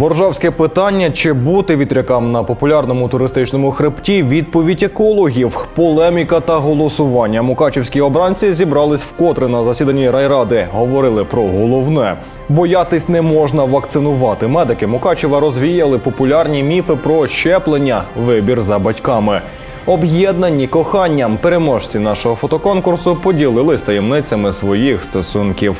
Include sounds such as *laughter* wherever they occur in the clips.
Боржавське питання: чи бути вітрякам на популярному туристичному хребті? Відповідь екологів, полеміка та голосування. Мукачівські обранці зібрались вкотре на засіданні райради. Говорили про головне. Боятись не можна вакцинувати. Медики Мукачева розвіяли популярні міфи про щеплення, вибір за батьками. Об'єднані коханням переможці нашого фотоконкурсу поділились таємницями своїх стосунків.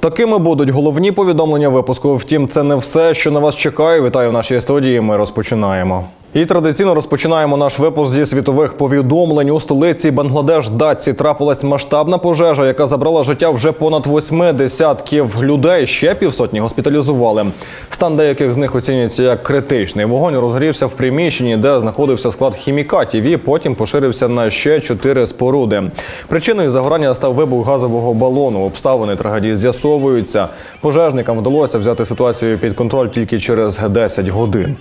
Такими будуть головні повідомлення випуску. Втім, це не все, що на вас чекає. Вітаю в нашій студії. Ми розпочинаємо. І традиційно розпочинаємо наш випуск зі світових повідомлень. У столиці Бангладеш Датці трапилась масштабна пожежа, яка забрала життя вже понад восьми десятків людей. Ще півсотні госпіталізували. Стан деяких з них оцінюється як критичний. Вогонь розгорівся в приміщенні, де знаходився склад хімікатів, і потім поширився на ще чотири споруди. Причиною загорання став вибух газового балону. Обставини трагедії з'ясовуються. Пожежникам вдалося взяти ситуацію під контроль тільки через 10 годин.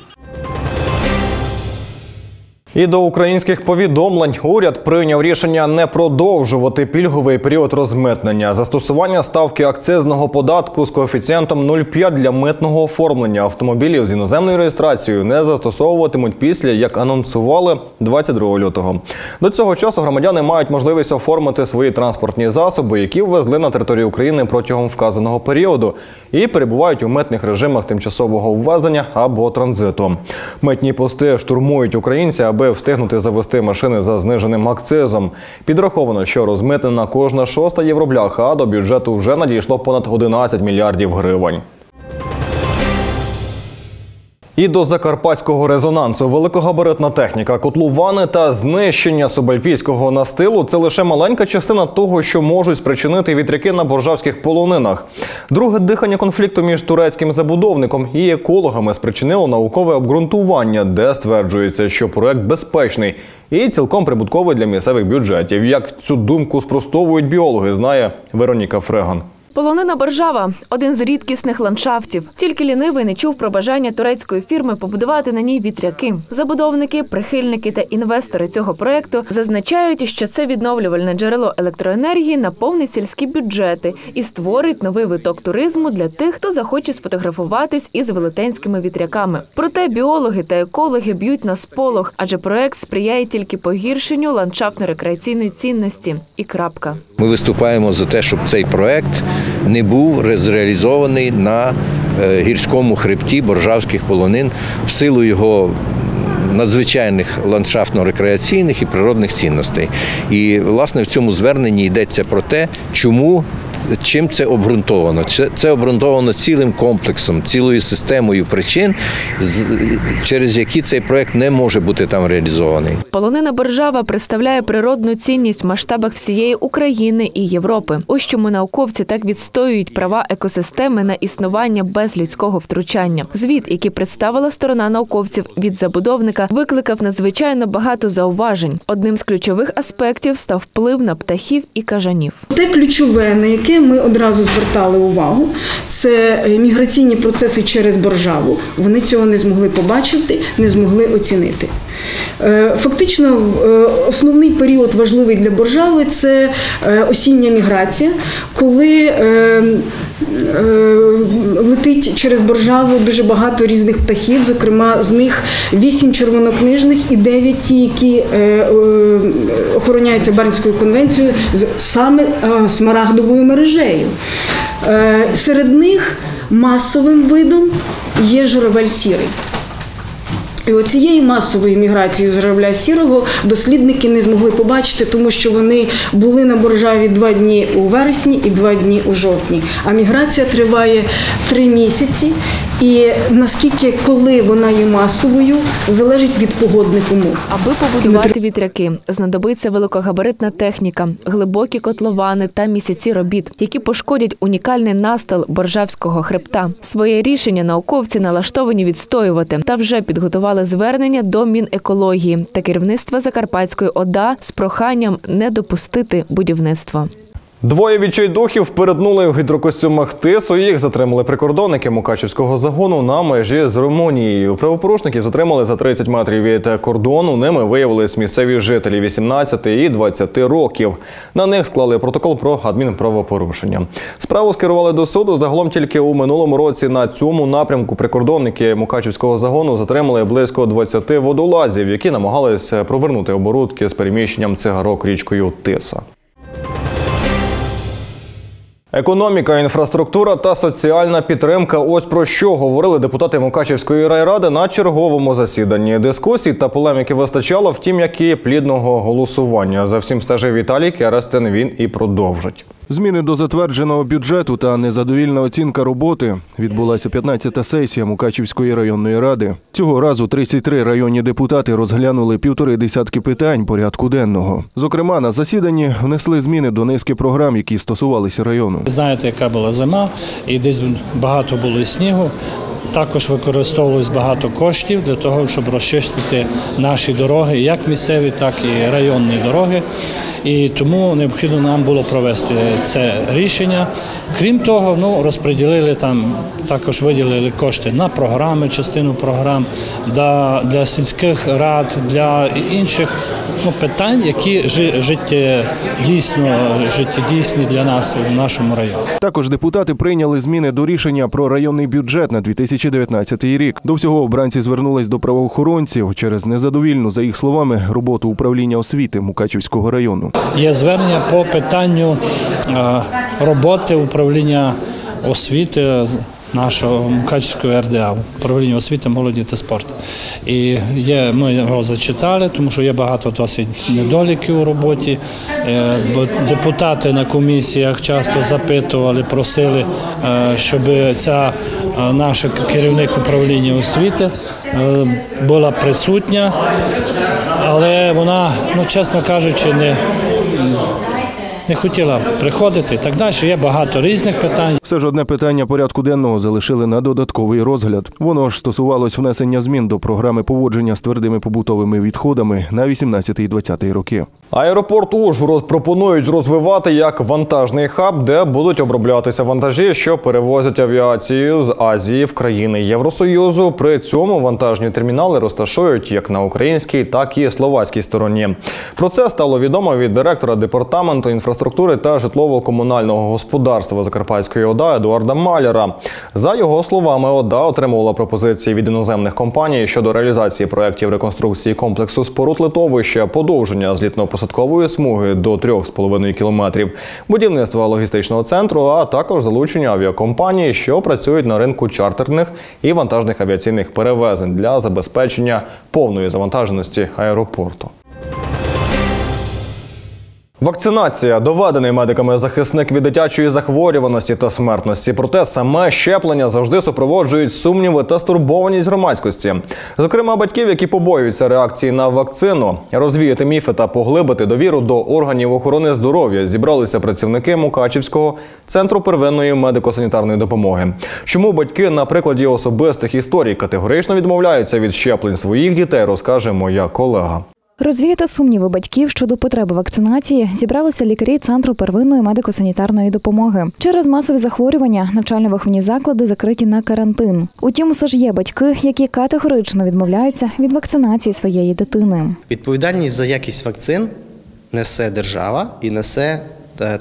І до українських повідомлень уряд прийняв рішення не продовжувати пільговий період розмитнення. Застосування ставки акцизного податку з коефіцієнтом 0,5 для митного оформлення автомобілів з іноземною реєстрацією не застосовуватимуть після, як анонсували 22 лютого. До цього часу громадяни мають можливість оформити свої транспортні засоби, які ввезли на територію України протягом вказаного періоду, і перебувають у митних режимах тимчасового ввезення або транзиту. Митні пости штурмують українці, аби встигнути завести машини за зниженим акцизом. Підраховано, що розмитнена кожна шоста євробляха, до бюджету вже надійшло понад 11 мільярдів гривень. І до закарпатського резонансу великогабаритна техніка, котлувани та знищення субальпійського настилу це лише маленька частина того, що можуть спричинити вітряки на боржавських полонинах. Друге дихання конфлікту між турецьким забудовником і екологами спричинило наукове обґрунтування, де стверджується, що проект безпечний і цілком прибутковий для місцевих бюджетів. Як цю думку спростовують біологи, знає Вероніка Фреган. Полонина Боржава один з рідкісних ландшафтів. Тільки лінивий не чув про бажання турецької фірми побудувати на ній вітряки. Забудовники, прихильники та інвестори цього проекту зазначають, що це відновлювальне джерело електроенергії наповнить сільські бюджети і створить новий виток туризму для тих, хто захоче сфотографуватись із велетенськими вітряками. Проте біологи та екологи б'ють на сполох, адже проект сприяє тільки погіршенню ландшафтно-рекреаційної цінності. І крапка. Ми виступаємо за те, щоб цей проект не був зреалізований на е, гірському хребті боржавських полонин в силу його надзвичайних ландшафтно-рекреаційних і природних цінностей. І власне в цьому зверненні йдеться про те, чому. Чим це обґрунтовано? Це, це обґрунтовано цілим комплексом, цілою системою причин, з- через які цей проект не може бути там реалізований. Полонина Боржава представляє природну цінність в масштабах всієї України і Європи. Ось чому науковці так відстоюють права екосистеми на існування без людського втручання. Звіт, який представила сторона науковців від забудовника, викликав надзвичайно багато зауважень. Одним з ключових аспектів став вплив на птахів і кажанів. Те ключове, на яке ми одразу звертали увагу, це е, міграційні процеси через Боржаву. Вони цього не змогли побачити, не змогли оцінити. Е, Фактично, е, основний період важливий для Боржави це осіння міграція, коли летить через Боржаву дуже багато різних птахів, зокрема з них вісім червонокнижних і дев'ять ті, які е, е, охороняються Барнською конвенцією з саме е, смарагдовою мережею. Е, Серед них масовим видом є журавель сірий. І оцієї масової міграції з журавля сірого дослідники не змогли побачити, тому що вони були на Боржаві два дні у вересні і два дні у жовтні. А міграція триває три місяці. І наскільки коли вона є масовою, залежить від погодних умов. Аби побудувати вітряки, знадобиться великогабаритна техніка, глибокі котловани та місяці робіт, які пошкодять унікальний настил боржавського хребта. Своє рішення науковці налаштовані відстоювати та вже підготували звернення до Мінекології та керівництва Закарпатської ОДА з проханням не допустити будівництва. Двоє відчайдухів перетнули в гідрокостюмах тису. Їх затримали прикордонники Мукачівського загону на межі з Румунією. Правопорушників затримали за 30 метрів від кордону. Ними виявились місцеві жителі 18 і 20 років. На них склали протокол про адмінправопорушення. Справу скерували до суду. Загалом тільки у минулому році на цьому напрямку прикордонники Мукачівського загону затримали близько 20 водолазів, які намагалися провернути оборудки з переміщенням цигарок річкою Тиса. Економіка, інфраструктура та соціальна підтримка. Ось про що говорили депутати Мукачівської райради на черговому засіданні. Дискусій та полеміки вистачало, втім, як і плідного голосування. За всім стежив Віталій Керестин. Він і продовжить. Зміни до затвердженого бюджету та незадовільна оцінка роботи відбулася 15-та сесія Мукачівської районної ради. Цього разу 33 районні депутати розглянули півтори десятки питань порядку денного. Зокрема, на засіданні внесли зміни до низки програм, які стосувалися району. Знаєте, яка була зима, і десь багато було снігу. Також використовувалось багато коштів для того, щоб розчистити наші дороги, як місцеві, так і районні дороги. І тому необхідно нам було провести це рішення. Крім того, ну розподілили там, також виділили кошти на програми, частину програм для, для сільських рад, для інших ну, питань, які жи- життєдійсно, життєдійсні для нас в нашому районі. Також депутати прийняли зміни до рішення про районний бюджет на 2019 рік. До всього обранці звернулись до правоохоронців через незадовільну, за їх словами, роботу управління освіти Мукачівського району. Є звернення по питанню роботи управління освіти нашого Мукачівського РДА, управління освіти, молоді та спорту. І є, ми його зачитали, тому що є багато досить недоліків у роботі. Е, Депутати на комісіях часто запитували, просили, е, щоб ця е, наша керівник управління освіти е, була присутня, але вона, ну чесно кажучи, не не хотіла приходити і так далі. Є багато різних питань. Все ж одне питання порядку денного залишили на додатковий розгляд. Воно ж стосувалось внесення змін до програми поводження з твердими побутовими відходами на 18-20 роки. Аеропорт Ужгород пропонують розвивати як вантажний хаб, де будуть оброблятися вантажі, що перевозять авіацію з Азії в країни Євросоюзу. При цьому вантажні термінали розташують як на українській, так і словацькій стороні. Про це стало відомо від директора департаменту інфраструктури та житлово-комунального господарства Закарпатської ОДА Едуарда Маляра. За його словами, ОДА отримувала пропозиції від іноземних компаній щодо реалізації проєктів реконструкції комплексу споруд литовища, подовження злітно-посадкової смуги до 3,5 кілометрів, будівництва логістичного центру, а також залучення авіакомпаній, що працюють на ринку чартерних і вантажних авіаційних перевезень для забезпечення повної завантаженості аеропорту. Вакцинація доведений медиками захисник від дитячої захворюваності та смертності. Проте саме щеплення завжди супроводжують сумніви та стурбованість громадськості. Зокрема, батьків, які побоюються реакції на вакцину, розвіяти міфи та поглибити довіру до органів охорони здоров'я зібралися працівники Мукачівського центру первинної медико-санітарної допомоги. Чому батьки на прикладі особистих історій категорично відмовляються від щеплень своїх дітей, розкаже моя колега. Розвіяти сумніви батьків щодо потреби вакцинації зібралися лікарі центру первинної медико-санітарної допомоги. Через масові захворювання навчально-виховні заклади закриті на карантин. Утім, усе ж є батьки, які категорично відмовляються від вакцинації своєї дитини. Відповідальність за якість вакцин несе держава і несе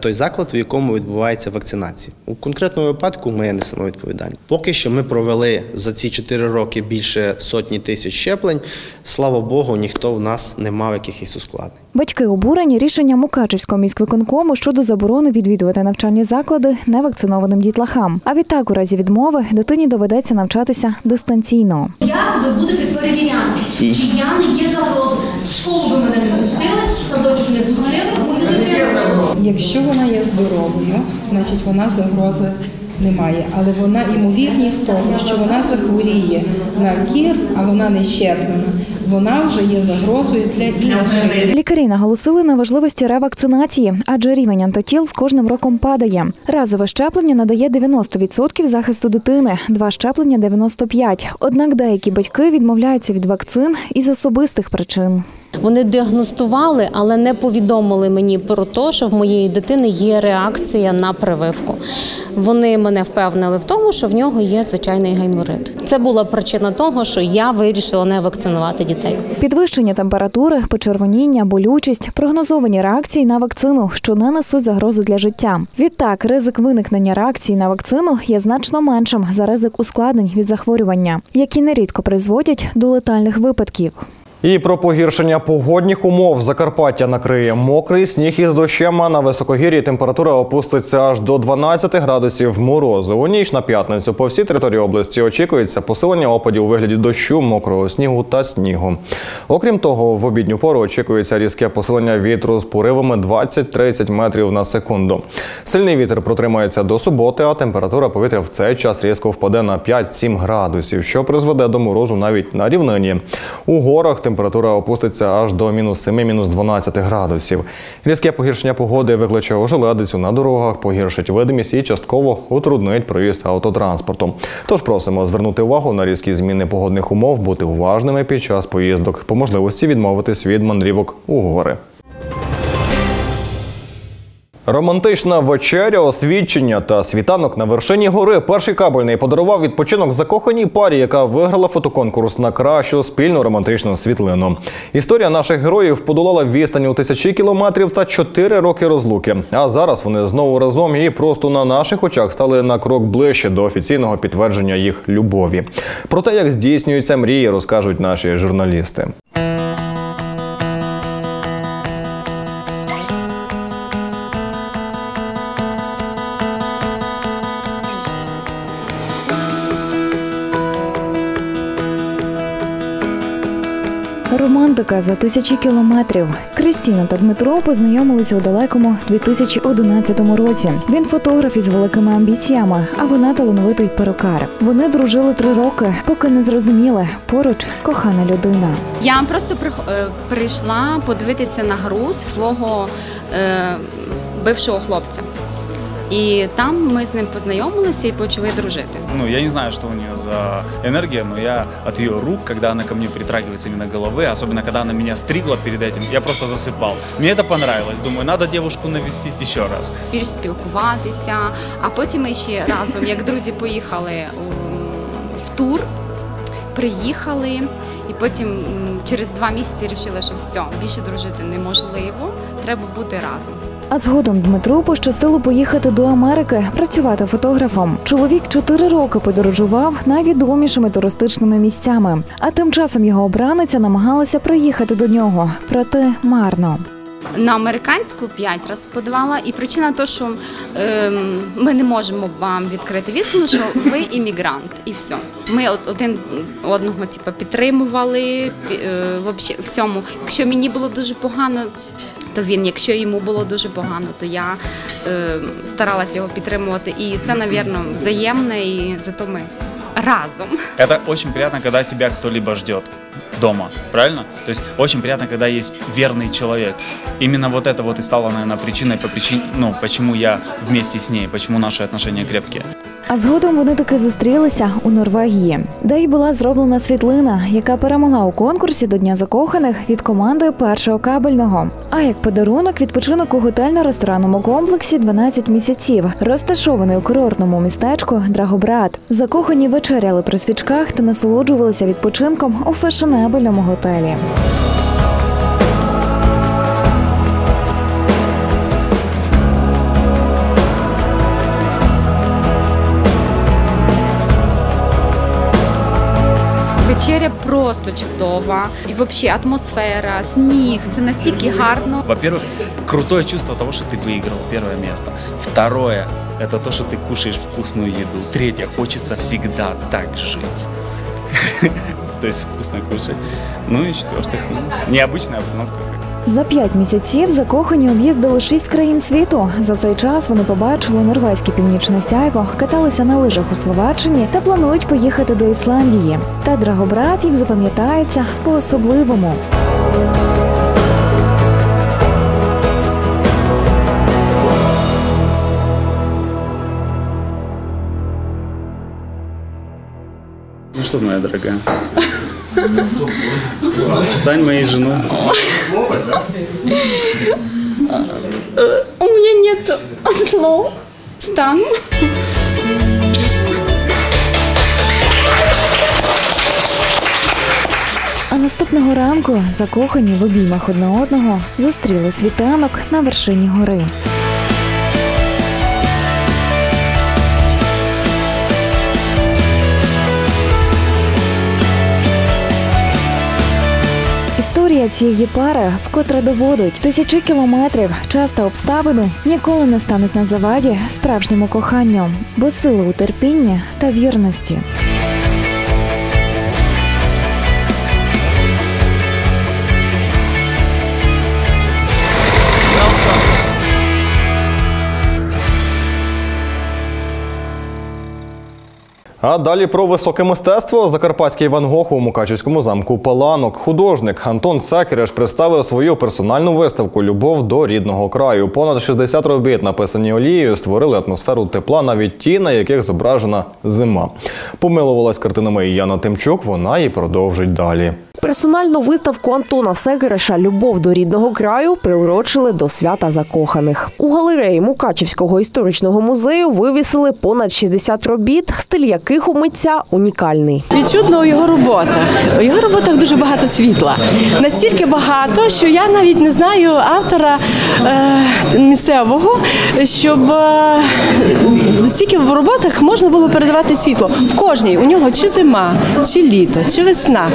той заклад, у якому відбувається вакцинація. У конкретному випадку ми несемо відповідальність. Поки що ми провели за ці 4 роки більше сотні тисяч щеплень. Слава Богу, ніхто в нас не мав якихось ускладнень. Батьки обурені рішенням Мукачівського міськвиконкому щодо заборони відвідувати навчальні заклади невакцинованим дітлахам. А відтак, у разі відмови, дитині доведеться навчатися дистанційно. Як ви будете перевіряти, чи я не є загрозою? Школу ви мене не пустили, садочок не пустили. Якщо вона є здоровою, значить вона загрози немає. Але вона ймовірність того, що вона захворіє на кір, а вона не щеплена, вона вже є загрозою для інших. Лікарі наголосили на важливості ревакцинації, адже рівень антитіл з кожним роком падає. Разове щеплення надає 90% захисту дитини, два щеплення 95%. Однак деякі батьки відмовляються від вакцин із особистих причин. Вони діагностували, але не повідомили мені про те, що в моєї дитини є реакція на прививку. Вони мене впевнили в тому, що в нього є звичайний гайморит. Це була причина того, що я вирішила не вакцинувати дітей. Підвищення температури, почервоніння, болючість, прогнозовані реакції на вакцину, що не несуть загрози для життя. Відтак, ризик виникнення реакції на вакцину є значно меншим за ризик ускладнень від захворювання, які нерідко призводять до летальних випадків. І про погіршення погодних умов Закарпаття накриє мокрий сніг із дощем, а на високогір'ї температура опуститься аж до 12 градусів морозу. У ніч на п'ятницю по всій території області очікується посилення опадів у вигляді дощу, мокрого снігу та снігу. Окрім того, в обідню пору очікується різке посилення вітру з поривами 20-30 метрів на секунду. Сильний вітер протримається до суботи, а температура повітря в цей час різко впаде на 5-7 градусів, що призведе до морозу навіть на рівнині. У горах температура опуститься аж до мінус 7-мінус 12 градусів. Різке погіршення погоди викличе ожеледицю на дорогах, погіршить видимість і частково утруднить проїзд автотранспортом. Тож просимо звернути увагу на різкі зміни погодних умов, бути уважними під час поїздок, по можливості відмовитись від мандрівок у гори. Романтична вечеря, освідчення та світанок на вершині гори. Перший кабельний подарував відпочинок закоханій парі, яка виграла фотоконкурс на кращу спільну романтичну світлину. Історія наших героїв подолала відстань у тисячі кілометрів та чотири роки розлуки. А зараз вони знову разом і просто на наших очах стали на крок ближче до офіційного підтвердження їх любові. Про те, як здійснюються мрії, розкажуть наші журналісти. Романтика за тисячі кілометрів. Крістіна та Дмитро познайомилися у далекому 2011 році. Він фотограф із великими амбіціями, а вона талановитий перукар. Вони дружили три роки, поки не зрозуміли поруч кохана людина. Я просто е, прийшла подивитися на гру свого е, бившого хлопця. І там ми з ним познайомилися і почали дружити. Ну, я не знаю, что у нее за энергия, но я от ее рук, когда она ко мне притрагивается именно головы, особенно когда она меня стригла перед этим, я просто засыпал. Мне это понравилось. Думаю, надо девушку навестить еще раз. Більш спілкуватися. А потім ми ще разом, як друзі, поїхали у- в тур, приїхали, і потім м, через два місяці вирішили, що все, більше дружити неможливо, треба бути разом. А згодом Дмитру пощастило поїхати до Америки працювати фотографом. Чоловік чотири роки подорожував найвідомішими туристичними місцями. А тим часом його обраниця намагалася приїхати до нього, проте марно. На американську п'ять разів подавала, і причина то, що ем, ми не можемо вам відкрити віз, тому що ви *laughs* іммігрант, і все. Ми один одного типу, підтримували пі- е, в цьому. Якщо мені було дуже погано, то він, якщо йому було дуже погано, то я е, старалася його підтримувати. І це, напевно, взаємне, і зато ми разом. Это очень приятно, когда тебя кто-либо ждет дома, правильно? То есть очень приятно, когда есть верный человек. Именно вот это вот и стало, наверное, причиной, по причине, ну, почему я вместе с ней, почему наши отношения крепкие. А згодом вони таки зустрілися у Норвегії, де й була зроблена світлина, яка перемогла у конкурсі до Дня закоханих від команди першого кабельного. А як подарунок відпочинок у готельно-ресторанному комплексі 12 місяців, розташований у курортному містечку Драгобрат. Закохані вечеряли при свічках та насолоджувалися відпочинком у фешенебельному готелі. Вечеря просто чудова. І взагалі атмосфера, сніг. Це настільки гарно. Во-первых, крутое чувство того, что ты выиграл первое место. Второе, это то, что ты кушаешь вкусную еду. Третье, хочется всегда так жить. *laughs* То есть вкусно кушать. Ну и четвертых, ну, необычная обстановка. За п'ять місяців закохані об'їздили шість країн світу. За цей час вони побачили норвезьке північне сяйво, каталися на лижах у Словаччині та планують поїхати до Ісландії. Та Драгобрат їм запам'ятається по-особливому. Ну что, моя дорогая, *laughs* Стань моей женой. У меня нет слов. Стану. А наступного ранку, закохані в обіймах одне одного, зустріли світанок на вершині гори. Історія цієї пари вкотре доводить тисячі кілометрів, часто обставини ніколи не стануть на заваді справжньому коханню, бо сила у терпінні та вірності. А далі про високе мистецтво. Закарпатський Ван Гог у Мукачівському замку Паланок. Художник Антон Сакереш представив свою персональну виставку Любов до рідного краю. Понад 60 робіт, написані олією, створили атмосферу тепла, навіть ті, на яких зображена зима. Помилувалась картинами Яна Тимчук. Вона і продовжить далі. Персональну виставку Антона Сегереша Любов до рідного краю приурочили до свята закоханих. У галереї Мукачівського історичного музею вивісили понад 60 робіт, стиль яких у митця унікальний. Відчутно у його роботах. У його роботах дуже багато світла. Настільки багато, що я навіть не знаю автора е, місцевого, щоб е, стільки в роботах можна було передавати світло. В кожній у нього чи зима, чи літо, чи весна.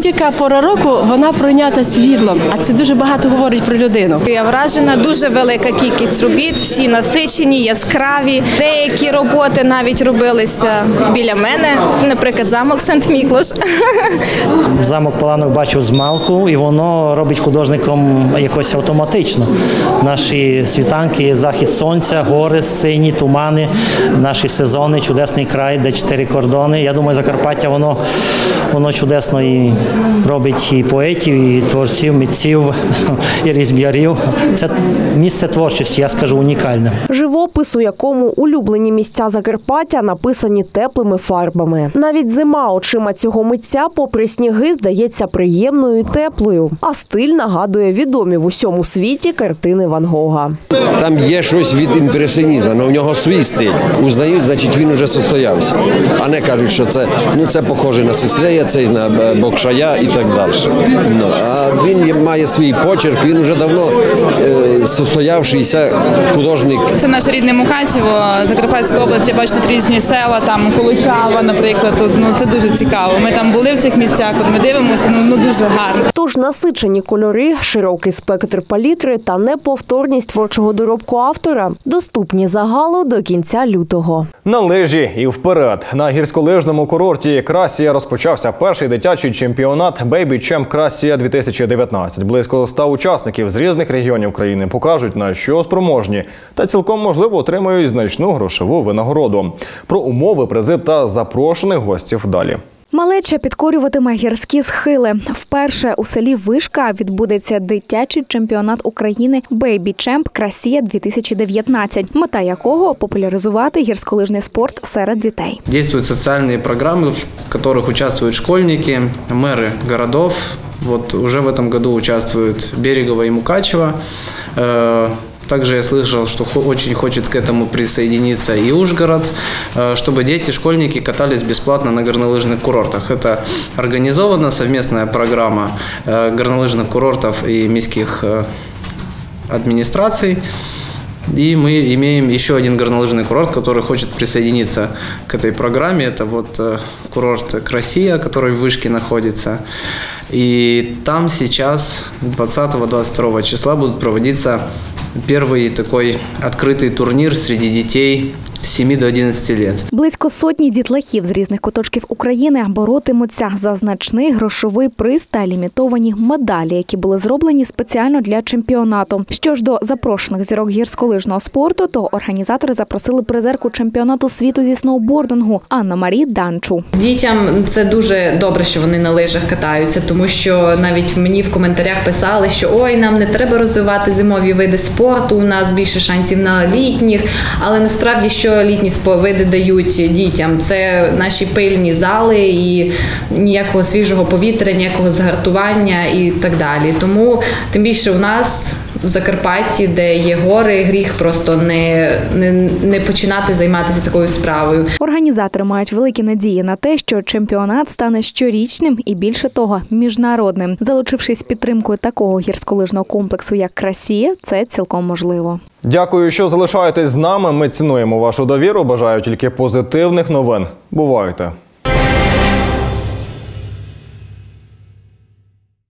Будь-яка пора року вона пройнята світлом, а це дуже багато говорить про людину. Я вражена дуже велика кількість робіт, всі насичені, яскраві. Деякі роботи навіть робилися біля мене, наприклад, замок Сант-Міклош. *laughs* Замок Паланок бачив з малку, і воно робить художником якось автоматично. Наші світанки, захід сонця, гори, сині, тумани, наші сезони, чудесний край, де чотири кордони. Я думаю, Закарпаття воно, воно чудесно і робить і поетів, і творців, митців, *laughs* і різб'ярів. Це місце творчості, я скажу, унікальне. Живопис, у якому улюблені місця Закарпаття написані теплими фарбами. Навіть зима очима цього митця, попри сніги, здається приємною і теплою. А стиль нагадує відомі в усьому світі картини Ван Гога. Там є щось від імпресіонізму, але в нього свій стиль. Узнають, значить він уже состоявся. А не кажуть, що це ну це похоже на Сислея, це на е, Бокшая і так далі. Ну, а він має свій почерк, він уже давно е, состоявшийся художник. Це наше рідне Мукачево, Закарпатська область. Я бачу тут різні села, там Колочава, наприклад. Тут ну це дуже цікаво. Ми там були в цих місцях, от ми дивимося, ну, ну дуже гарно. Тож насичені кольори, широкий спектр палітри та неповторність творчого доробку автора доступні загалу до кінця лютого. На лижі і вперед. На гірськолижному курорті Красія розпочався перший дитячий чемпіонат Бейбі Чемп Красія 2019. Близько 100 учасників з різних регіонів країни покажуть на що спроможні та цілком можливо отримають значну грошову винагороду. Про умови, призи та запрошених гостів далі. Малеча підкорюватиме гірські схили. Вперше у селі Вишка відбудеться дитячий чемпіонат України Baby Champ Красія 2019, мета якого популяризувати гірськолижний спорт серед дітей. Действуют социальные программы, в которых участвуют школьники, мэры городов. Вот уже в этом году участвуют Берегово и Мукачево. Также я слышал, что очень хочет к этому присоединиться и Ужгород, э, чтобы дети, школьники катались бесплатно на горнолыжных курортах. Это организована совместная программа э, горнолыжных курортов и міських э, администраций. И мы имеем еще один горнолыжный курорт, который хочет присоединиться к этой программе. Это вот курорт Красия, который в Вышке находится. И там сейчас 20-22 числа будут проводиться первый такой открытый турнир среди детей с 7 до 11 лет. Близько сотні дітлахів з різних куточків України боротимуться за значний грошовий приз та лімітовані медалі, які були зроблені спеціально для чемпіонату. Що ж до запрошених зірок гірськолижного спорту, то організатори запросили призерку чемпіонату світу зі сноубордингу Анна Марі Данчу. Дітям це дуже добре, що вони на лижах катаються, тому що навіть мені в коментарях писали, що ой, нам не треба розвивати зимові види спорту, у нас більше шансів на літніх. Але насправді, що літні види дають дітям. Це наші пильні зали і ніякого свіжого повітря, ніякого згартування і так далі. Тому тим більше у нас в Закарпатті, де є гори, гріх просто не, не, не починати займатися такою справою. Організатори мають великі надії на те, що чемпіонат стане щорічним і більше того, міжнародним. Залучившись підтримкою такого гірськолижного комплексу, як Красія, це цілком можливо. Дякую, що залишаєтесь з нами. Ми цінуємо вашу довіру. Бажаю тільки позитивних новин. Бувайте!